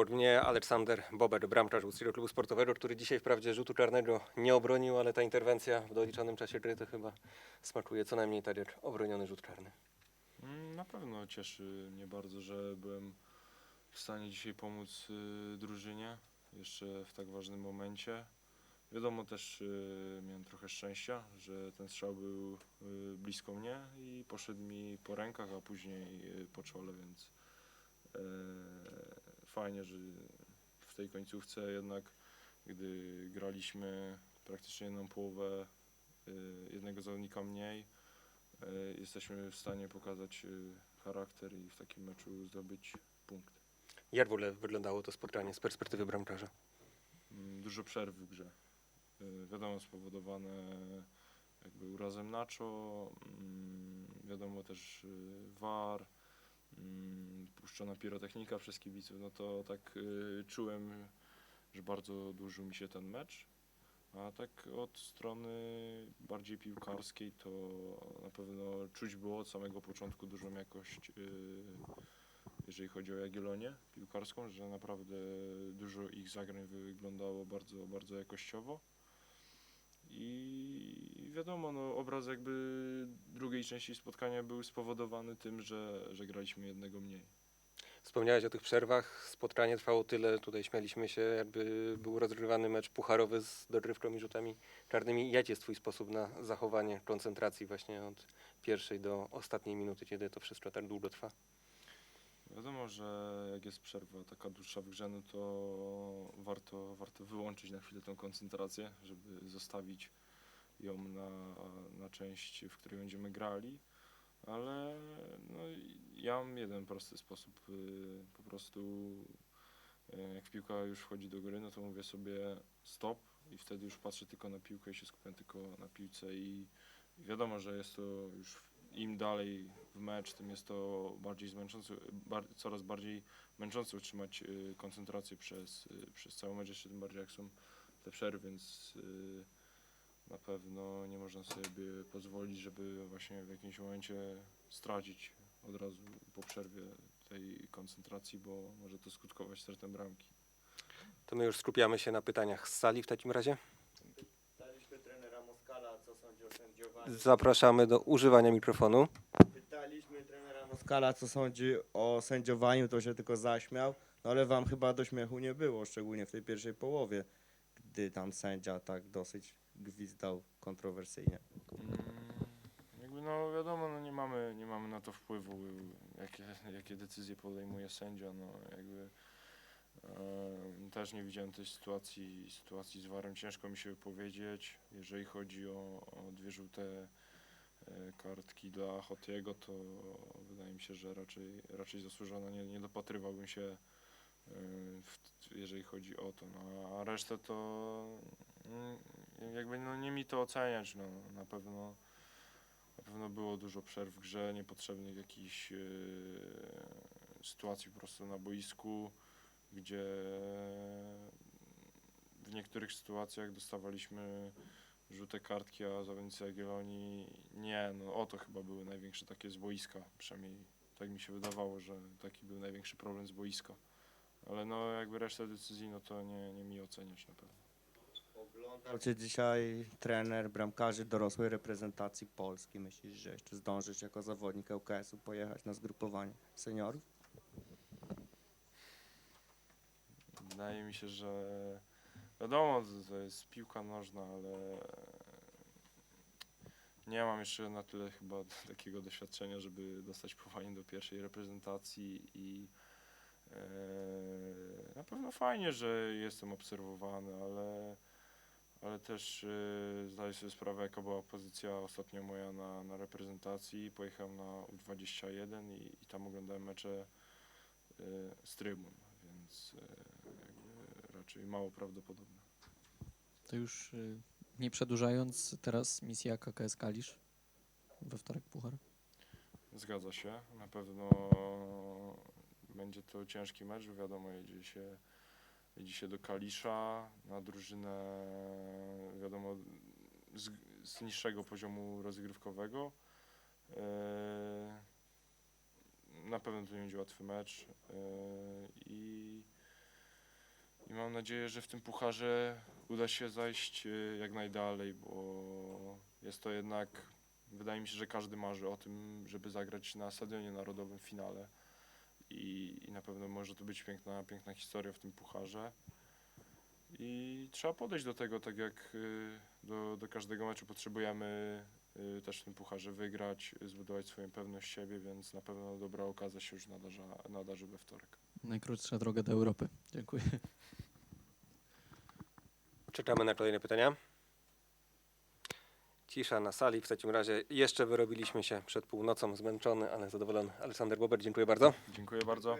Obok mnie Aleksander Bober, bramkarz Ustrego Klubu Sportowego, który dzisiaj wprawdzie rzutu karnego nie obronił, ale ta interwencja w doliczonym czasie gry to chyba smakuje co najmniej tak jak obroniony rzut karny. Mm, Na pewno cieszy mnie bardzo, że byłem w stanie dzisiaj pomóc y, drużynie jeszcze w tak ważnym momencie. Wiadomo też y, miałem trochę szczęścia, że ten strzał był y, blisko mnie i poszedł mi po rękach, a później po czole, więc e, fajnie, że w tej końcówce jednak, gdy graliśmy praktycznie jedną połowę y, jednego zawodnika mniej, e, jesteśmy w stanie pokazać e, charakter i w takim meczu zdobyć punkt. Jak w ogóle wyglądało to spotkanie z perspektywy bramkarza? Mm, Dużo przerw w grze. Wiadomo, spowodowane jakby urazem Nacho, mm, wiadomo też VAR, puszczona pirotechnika przez kibiców, no to tak e, czułem, że bardzo dłużył mi się ten mecz. A tak od strony bardziej piłkarskiej to na pewno czuć było od samego początku dużą jakość, e, jeżeli chodzi o Jagiellonię piłkarską, że naprawdę dużo ich zagrań wyglądało bardzo, bardzo jakościowo. I wiadomo, no, obraz jakby drugiej części spotkania był spowodowany tym, że, że graliśmy jednego mniej. Wspomniałeś o tych przerwach. Spotkanie trwało tyle, tutaj śmialiśmy się, jakby był rozgrywany mecz pucharowy z dogrywką i rzutami karnymi. Jaki jest Twój sposób na zachowanie koncentracji właśnie od pierwszej do ostatniej minuty, kiedy to wszystko tak długo trwa? Wiadomo, że jak jest przerwa taka dłuższa w grze, no to warto, warto wyłączyć na chwilę tą koncentrację, żeby zostawić ją na, na część, w której będziemy grali. Ale no, ja mam jeden prosty sposób. y, Po prostu y, jak piłka już wchodzi do gry, no to mówię sobie stop i wtedy już patrzę tylko na piłkę i się skupiam tylko na piłce i wiadomo, że jest to już im dalej w mecz, tym jest to bardziej zmęczące, bar, coraz bardziej męczące utrzymać y, koncentrację przez, przez cały mecz, jeszcze tym bardziej jak są te przerwy, więc na pewno nie można sobie pozwolić, żeby właśnie w jakimś momencie stracić od razu po przerwie tej koncentracji, bo może to skutkować stratem bramki. To my już skupiamy się na pytaniach z sali w takim razie. Pytaliśmy trenera Moskala, co sądzi o sędziowaniu. Zapraszamy do używania mikrofonu. Pytaliśmy trenera Moskala, co sądzi o sędziowaniu, to się tylko zaśmiał. No ale wam chyba do śmiechu nie było, szczególnie w tej pierwszej połowie, gdy tam sędzia tak dosyć gwizdał kontrowersyjnie. Mm, Jakby no wiadomo, no nie mamy, nie mamy na to wpływu, jakie, jakie decyzje podejmuje sędzia, no jakby e, też nie widziałem tej sytuacji, sytuacji z warem, ciężko mi się wypowiedzieć, jeżeli chodzi o, o dwie żółte e, kartki dla Hotiego, to wydaje mi się, że raczej, raczej zasłużona, nie, nie dopatrywałbym się e, jeżeli chodzi o to, no, a resztę to mm, jakby no nie mi to oceniać, no na pewno na pewno było dużo przerw w grze, niepotrzebnych jakichś e, sytuacji po prostu na boisku, gdzie w niektórych sytuacjach dostawaliśmy żółte kartki, a zawodnicy Jagiellonii nie, no o to chyba były największe takie z boiska, przynajmniej tak mi się wydawało, że taki był największy problem z boiska. Ale no jakby resztę decyzji, no to nie, nie mi oceniać na pewno. Oglądał cię dzisiaj trener bramkarzy dorosłej reprezentacji Polski. Myślisz, że jeszcze zdążysz jako zawodnik ŁKS-u pojechać na zgrupowanie seniorów? Wydaje mi się, że wiadomo, to- jest piłka nożna, ale nie mam jeszcze na tyle chyba takiego doświadczenia, żeby dostać powołanie do pierwszej reprezentacji i e, na pewno fajnie, że jestem obserwowany, ale, ale też e, zdaję sobie sprawę, jaka była pozycja ostatnio moja na, na reprezentacji. Pojechałem na U21 i, i tam oglądałem mecze e, z trybun, więc jakby raczej mało prawdopodobne. To już y, nie przedłużając, teraz misja KKS Kalisz we wtorek Puchar. Zgadza się. Na pewno będzie to ciężki mecz. Wiadomo, jedzie się, jedzie się do Kalisza na drużynę, wiadomo, z, z niższego poziomu rozgrywkowego. Eee, Na pewno to nie będzie łatwy mecz. Eee, I mam nadzieję, że w tym pucharze uda się zajść y, jak najdalej, bo jest to jednak, wydaje mi się, że każdy marzy o tym, żeby zagrać na Stadionie Narodowym w finale. I, I na pewno może to być piękna, piękna historia w tym pucharze. I trzeba podejść do tego tak jak y, do, do każdego meczu potrzebujemy y, też w tym pucharze wygrać, zbudować swoją pewność siebie, więc na pewno dobra okazja się już nadarza, nadarzy we wtorek. Najkrótsza droga do Europy. Dziękuję. Czekamy na kolejne pytania. Cisza na sali. W takim razie jeszcze wyrobiliśmy się przed północą, zmęczony, ale zadowolony. Aleksander Bober, dziękuję bardzo. Dziękuję bardzo.